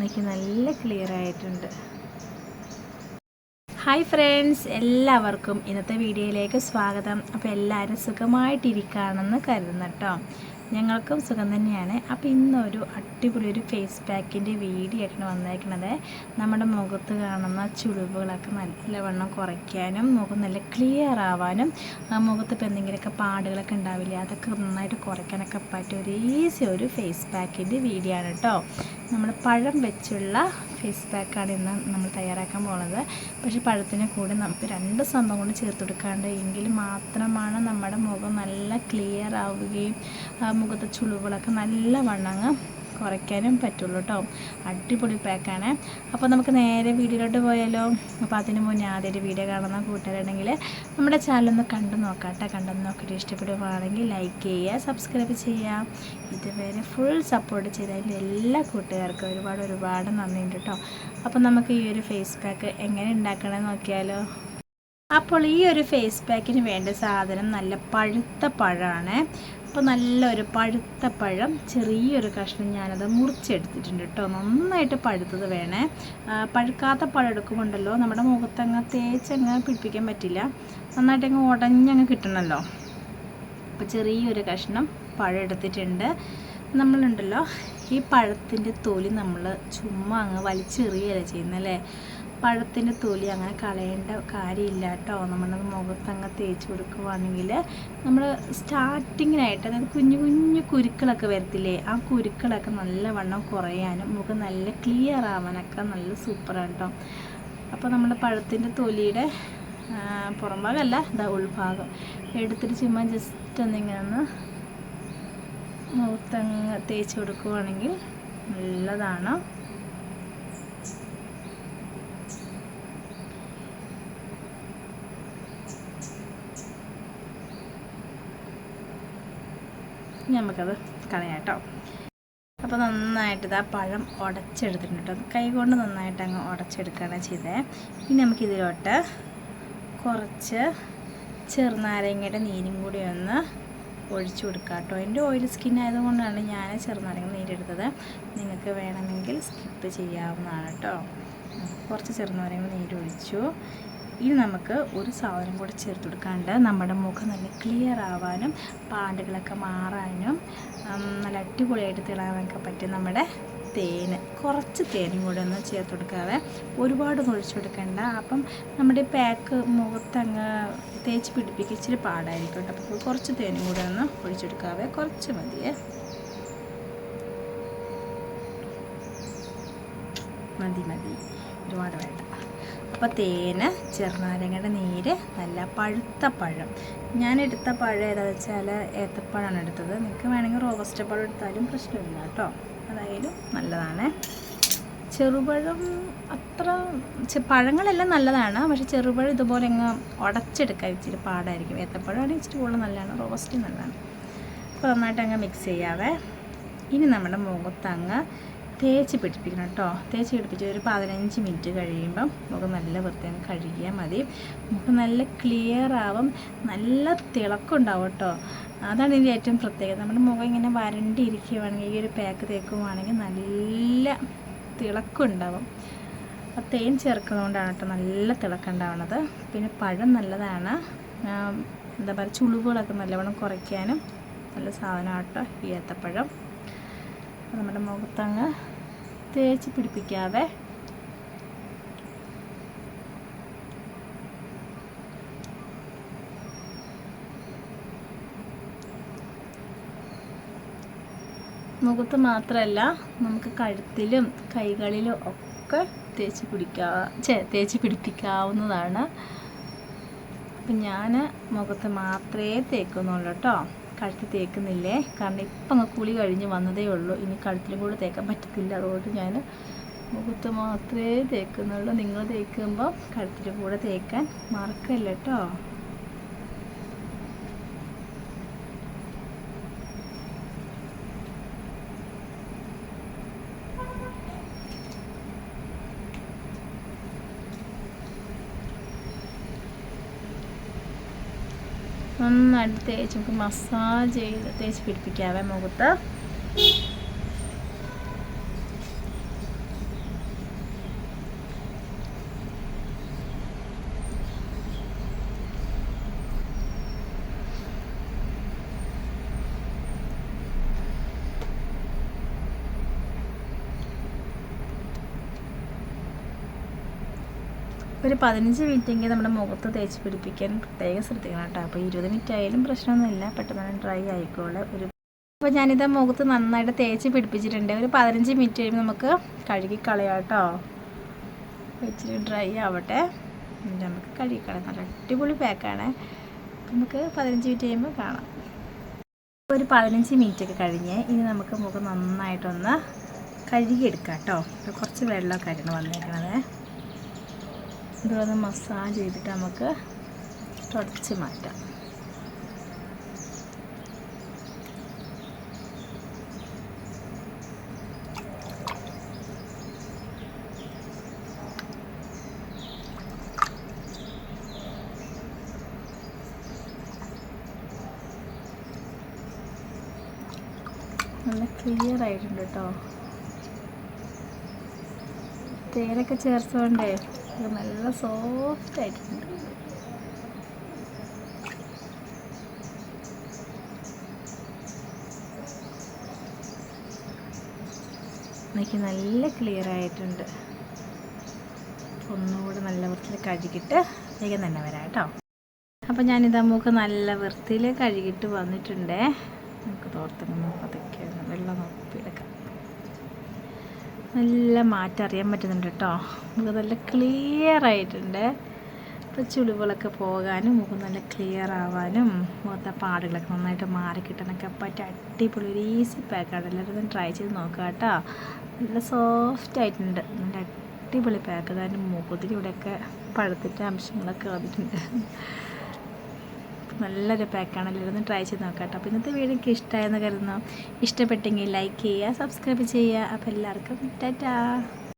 എനിക്ക് നല്ല ക്ലിയർ ആയിട്ടുണ്ട്. ഹായ് ഫ്രണ്ട്സ് എല്ലാവർക്കും ഇന്നത്തെ വീഡിയോയിലേക്ക് സ്വാഗതം. അപ്പോൾ എല്ലാവരും സുഖമായിട്ടിരിക്കുകയാണെന്ന് കരുതുന്നു കേട്ടോ ഞങ്ങൾക്കും സുഖം തന്നെയാണ്. അപ്പോൾ ഇന്നൊരു അടിപൊളി ഒരു ഫേസ് പാക്കിന്റെ വീഡിയോ ആയിട്ടാണ് വന്നേക്കണത്. നമ്മുടെ മുഖത്ത് കാണുന്ന ചുളിവുകളൊക്കെ നല്ലവണ്ണം കുറയ്ക്കാനും മുഖം നല്ല ക്ലിയർ ആവാനും മുഖത്ത് ഇപ്പോൾ എന്തെങ്കിലുമൊക്കെ പാടുകളൊക്കെ ഉണ്ടാവില്ല അതൊക്കെ നന്നായിട്ട് കുറയ്ക്കാനൊക്കെ പറ്റിയ ഒരു ഈസി ഒരു ഫേസ് പാക്കിന്റെ വീഡിയോ ആണ് കേട്ടോ നമ്മൾ പഴം വെച്ചുള്ള ഫേസ് പാക്കാണ് ഇന്ന് നമ്മൾ തയ്യാറാക്കാൻ പോകുന്നത് പക്ഷേ പഴത്തിന് കൂടെ നമുക്ക് രണ്ട് സംഭവം കൊണ്ട് ചേർത്ത് കൊടുക്കാണ്ട് എങ്കിൽ മാത്രമാണ് നമ്മുടെ മുഖം നല്ല ക്ലിയർ ആവുകയും മുഖത്തെ ചുളിവുകളൊക്കെ നല്ല വണ്ണങ്ങ് കുറയ്ക്കാനും പറ്റുള്ളൂ കേട്ടോ. അടിപൊളി പാക്കാണ് അപ്പോൾ നമുക്ക് നേരെ വീഡിയോയിലോട്ട് പോയാലോ? അപ്പോൾ അതിന് മുന്നേ ആദ്യമായിട്ട് വീഡിയോ കാണുന്ന കൂട്ടുകാരുണ്ടെങ്കിൽ നമ്മുടെ ചാനലൊന്ന് കണ്ടു നോക്കാം കേട്ടോ. കണ്ടെന്ന് നോക്കിയിട്ട് ഇഷ്ടപ്പെടുകയാണെങ്കിൽ ലൈക്ക് ചെയ്യുക സബ്സ്ക്രൈബ് ചെയ്യാം ഇതുവരെ ഫുൾ സപ്പോർട്ട് ചെയ്തതിന്റെ എല്ലാ കൂട്ടുകാർക്കും ഒരുപാട് ഒരുപാട് നന്ദിയുണ്ട് കേട്ടോ. അപ്പോൾ നമുക്ക് ഈ ഒരു ഫേസ് പാക്ക് എങ്ങനെ ഉണ്ടാക്കണമെന്ന് നോക്കിയാലോ? അപ്പോൾ ഈ ഒരു ഫേസ് പാക്കിന് വേണ്ട സാധനം നല്ല പഴുത്ത പഴമാണ് അപ്പോൾ നല്ലൊരു പഴുത്ത പഴം ചെറിയൊരു കഷ്ണം ഞാനത് മുറിച്ചെടുത്തിട്ടുണ്ട് കേട്ടോ. നന്നായിട്ട് പഴുത്തത് വേണേ. പഴുക്കാത്ത പഴം എടുക്കുമ്പോണ്ടല്ലോ നമ്മുടെ മുഖത്തങ്ങ് തേച്ചങ്ങ് പിടിപ്പിക്കാൻ പറ്റില്ല. നന്നായിട്ടങ്ങ് ഉടഞ്ഞങ്ങ് കിട്ടണമല്ലോ അപ്പോൾ ചെറിയൊരു കഷ്ണം പഴം എടുത്തിട്ടുണ്ട്. നമ്മളുണ്ടല്ലോ ഈ പഴത്തിന്റെ തൊലി നമ്മൾ ചുമ്മാ അങ്ങ് വലിച്ചെറിയല്ലേ ചെയ്യുന്നല്ലേ? പഴത്തിന്റെ തൊലി അങ്ങനെ കളയേണ്ട കാര്യമില്ല കേട്ടോ. നമ്മളത് മുഖത്തങ്ങ് തേച്ച് കൊടുക്കുവാണെങ്കിൽ നമ്മൾ സ്റ്റാർട്ടിങ്ങിനായിട്ട് അതായത് കുഞ്ഞു കുഞ്ഞു കുരുക്കളൊക്കെ വരത്തില്ലേ ആ കുരുക്കളൊക്കെ നല്ലവണ്ണം കുറയാനും മുഖം നല്ല ക്ലിയർ ആവാനൊക്കെ നല്ല സൂപ്പറാണ് കേട്ടോ. അപ്പോൾ നമ്മൾ പഴത്തിന്റെ തൊലിയുടെ പുറം ഭാഗമല്ല ഇതാ ഉൾഭാഗം. എടുത്തിട്ട് ചുമ്മാ ജസ്റ്റ് ഒന്നിങ്ങനെ ഒന്ന് മുഖത്തങ്ങ് തേച്ച് കൊടുക്കുകയാണെങ്കിൽ നല്ലതാണ്. നമുക്കത് കളയാം കേട്ടോ അപ്പോൾ നന്നായിട്ട് ഇതാ പഴം ഉടച്ചെടുത്തിട്ടുണ്ട് കേട്ടോ. കൈകൊണ്ട് നന്നായിട്ട് അങ്ങ് ഉടച്ചെടുക്കുകയാണ് ചെയ്തത് ഇനി നമുക്കിതിലോട്ട് കുറച്ച് ചെറുനാരങ്ങയുടെ നീരും കൂടി ഒന്ന് ഒഴിച്ചു കൊടുക്കുക കേട്ടോ. എന്റെ ഓയിൽ സ്കിൻ ആയതുകൊണ്ടാണ് ഞാൻ ചെറുനാരങ്ങ നീരെടുത്തത്. നിങ്ങൾക്ക് വേണമെങ്കിൽ സ്കിപ്പ് ചെയ്യാവുന്നതാണ് കേട്ടോ. കുറച്ച് ചെറുനാരങ്ങ നീരൊഴിച്ചു. ഇനി നമുക്ക് ഒരു സാധനം കൂടെ ചേർത്ത് കൊടുക്കാണ്ട് നമ്മുടെ മുഖം നല്ല ക്ലിയർ ആവാനും പാണ്ടുകളൊക്കെ മാറാനും നല്ല അടിപൊളിയായിട്ട് തിളങ്ങാനൊക്കെ പറ്റും നമ്മുടെ തേൻ കുറച്ച് തേനും കൂടെ ഒന്ന് ചേർത്ത് കൊടുക്കാതെ ഒരുപാട് ഒഴിച്ചു കൊടുക്കണ്ട. അപ്പം നമ്മുടെ പാക്ക് മുഖത്തങ്ങ് തേച്ച് പിടിപ്പിക്കുക ഇച്ചിരി പാടായിരിക്കും കേട്ടോ. അപ്പോൾ കുറച്ച് തേനും കൂടെ ഒന്ന് ഒഴിച്ചെടുക്കാതെ കുറച്ച് മതിയേ. മതി മതി. ഒരുപാട് വേണ്ട. അപ്പോൾ തേന് ചെറുനാരങ്ങയുടെ നീര് നല്ല പഴുത്ത പഴം. ഞാൻ എടുത്ത പഴം ഏതാണെന്ന് വെച്ചാൽ ഏത്തപ്പഴമാണ് എടുത്തത്. നിങ്ങൾക്ക് വേണമെങ്കിൽ റോബസ്റ്റ് പഴം എടുത്താലും പ്രശ്നമില്ല കേട്ടോ. അതായാലും നല്ലതാണ്. ചെറുപഴം അത്ര പഴങ്ങളെല്ലാം നല്ലതാണ്. പക്ഷെ ചെറുപഴം ഇതുപോലെ അങ്ങ് ഉടച്ചെടുക്കാൻ ഇച്ചിരി പാടായിരിക്കും. ഏത്തപ്പഴമാണ് ഇച്ചിരി കൂടുതൽ നല്ലതാണ്. റോബസ്റ്റ് നല്ലതാണ്. അപ്പോൾ നന്നായിട്ട് അങ്ങ് മിക്സ് ചെയ്യാവേ. ഇനി നമ്മുടെ മുഖത്ത് അങ്ങ് തേച്ച് പിടിപ്പിക്കണം കേട്ടോ. തേച്ച് പിടിപ്പിച്ച് ഒരു പതിനഞ്ച് മിനിറ്റ് കഴിയുമ്പം മുഖം നല്ല വൃത്തിയായി കഴുകിയാൽ മതി. മുഖം നല്ല ക്ലിയർ ആവും. നല്ല തിളക്കം ഉണ്ടാവും കേട്ടോ. അതാണ് ഇതിന്റെ ഏറ്റവും പ്രത്യേകത. നമ്മുടെ മുഖം ഇങ്ങനെ വരണ്ടിരിക്കുകയാണെങ്കിൽ ഈ ഒരു പാക്ക് തേക്കുവാണെങ്കിൽ നല്ല തിളക്കം ഉണ്ടാവും അപ്പോൾ തേൻ ചേർക്കുന്നതുകൊണ്ടാണ് കേട്ടോ നല്ല തിളക്കം ഉണ്ടാവുന്നത്. പിന്നെ പഴം നല്ലതാണ്. എന്താ പറയുക ചുളിവുകളൊക്കെ നല്ലവണ്ണം കുറയ്ക്കാനും നല്ല സാധനമാണ് കേട്ടോ ഈ ഏത്തപ്പഴം. നമ്മുടെ മുഖത്തങ്ങ് തേച്ച് പിടിപ്പിക്കാതെ മുഖത്ത് മാത്രമല്ല നമുക്ക് കഴുത്തിലും കൈകളിലും ഒക്കെ തേച്ച് പിടിക്കാ ചേ തേച്ച് പിടിപ്പിക്കാവുന്നതാണ്. അപ്പം ഞാൻ മുഖത്ത് മാത്രമേ തേക്കുന്നുള്ളൂ കേട്ടോ. കഴുത്തിൽ തേക്കുന്നില്ലേ? കാരണം ഇപ്പം അങ്ങ് കുളി കഴിഞ്ഞ് വന്നതേ ഉള്ളൂ. ഇനി കഴുത്തിലും കൂടെ തേക്കാൻ പറ്റത്തില്ല. അതുകൊണ്ട് ഞാൻ മുഖത്ത് മാത്രമേ തേക്കുന്നുള്ളൂ. നിങ്ങൾ തേക്കുമ്പോൾ കഴുത്തിലും കൂടെ തേക്കാൻ മറക്കല്ല കേട്ടോ നന്നായിട്ട് തേച്ച് നമുക്ക് മസാജ് ചെയ്ത് തേച്ച് പിടിപ്പിക്കാവേ മുഖത്ത്? ഒരു പതിനഞ്ച് മിനിറ്റെങ്കിൽ നമ്മുടെ മുഖത്ത് തേച്ച് പിടിപ്പിക്കാൻ പ്രത്യേകം ശ്രദ്ധിക്കണം കേട്ടോ. അപ്പോൾ ഇരുപത് മിനിറ്റ് ആയാലും പ്രശ്നമൊന്നുമില്ല. പെട്ടെന്ന് ഡ്രൈ ആയിക്കോളെ ഒരു അപ്പോൾ ഞാനിത് മുഖത്ത് നന്നായിട്ട് തേച്ച് പിടിപ്പിച്ചിട്ടുണ്ട്. ഒരു പതിനഞ്ച് മിനിറ്റ് കഴിയുമ്പോൾ നമുക്ക് കഴുകി കളയാം കേട്ടോ. ഇച്ചിരി ഡ്രൈ ആവട്ടെ. നമുക്ക് കഴുകി കളയാം. നല്ല അടിപൊളി പാക്കാണ് നമുക്ക് പതിനഞ്ച് മിനിറ്റ് കഴിയുമ്പോൾ കാണാം. ഒരു പതിനഞ്ച് മിനിറ്റ് ഒക്കെ കഴിഞ്ഞ് ഇനി നമുക്ക് മുഖം നന്നായിട്ടൊന്ന് കഴുകിയെടുക്കാം കേട്ടോ. കുറച്ച് വെള്ളമൊക്കെ ആയിരുന്നു വന്നേക്കണത്. ഇതൊന്ന് മസാജ് ചെയ്തിട്ട് നമുക്ക് തുടച്ച് മാറ്റാം. നല്ല ക്ലിയർ ആയിട്ടുണ്ട് കേട്ടോ തേനൊക്കെ ചേർത്തുകൊണ്ടേ ഇത് നല്ല സോഫ്റ്റ് ആയിട്ടുണ്ട്. എനിക്ക് നല്ല ക്ലിയർ ആയിട്ടുണ്ട്. ഒന്നുകൂടെ നല്ല വൃത്തിയിൽ കഴുകിയിട്ട് വേഗം തന്നെ വരാം കേട്ടോ. അപ്പോൾ ഞാനിതാ നമുക്ക് നല്ല വൃത്തിയിൽ കഴുകിയിട്ട് വന്നിട്ടുണ്ടേ. നമുക്ക് തോർത്തങ്ങ് പതുക്കെ വെള്ളം നോക്കിയെടുക്കാം നല്ല മാറ്റം അറിയാൻ പറ്റുന്നുണ്ട് കേട്ടോ. മുഖം നല്ല ക്ലിയർ ആയിട്ടുണ്ട്. ഇപ്പോൾ ചുളിവുകളൊക്കെ പോകാനും മുഖം നല്ല ക്ലിയർ ആവാനും മുഖത്തെ പാടുകളൊക്കെ നന്നായിട്ട് മാറി കിട്ടാനൊക്കെ പറ്റിയ അടിപൊളി ഒരു ഈസി പാക്കാണ് എല്ലാവരും ട്രൈ ചെയ്ത് നോക്കുക കേട്ടോ. നല്ല സോഫ്റ്റ് ആയിട്ടുണ്ട്. നല്ല അടിപൊളി പാക്ക് അതിന്റെ മുഖത്തിലൂടെയൊക്കെ പഴുത്തിന്റെ അംശങ്ങളൊക്കെ വന്നിട്ടുണ്ട്. നല്ലൊരു പാക്കാണ് എല്ലാവരും ട്രൈ ചെയ്ത് നോക്കാം കേട്ടോ അപ്പോൾ ഇന്നത്തെ വീഡിയോ എനിക്ക് ഇഷ്ടമായെന്ന് കരുതുന്നു. ഇഷ്ടപ്പെട്ടെങ്കിൽ ലൈക്ക് ചെയ്യുക സബ്സ്ക്രൈബ് ചെയ്യുക. അപ്പോൾ എല്ലാവർക്കും ടാറ്റാ.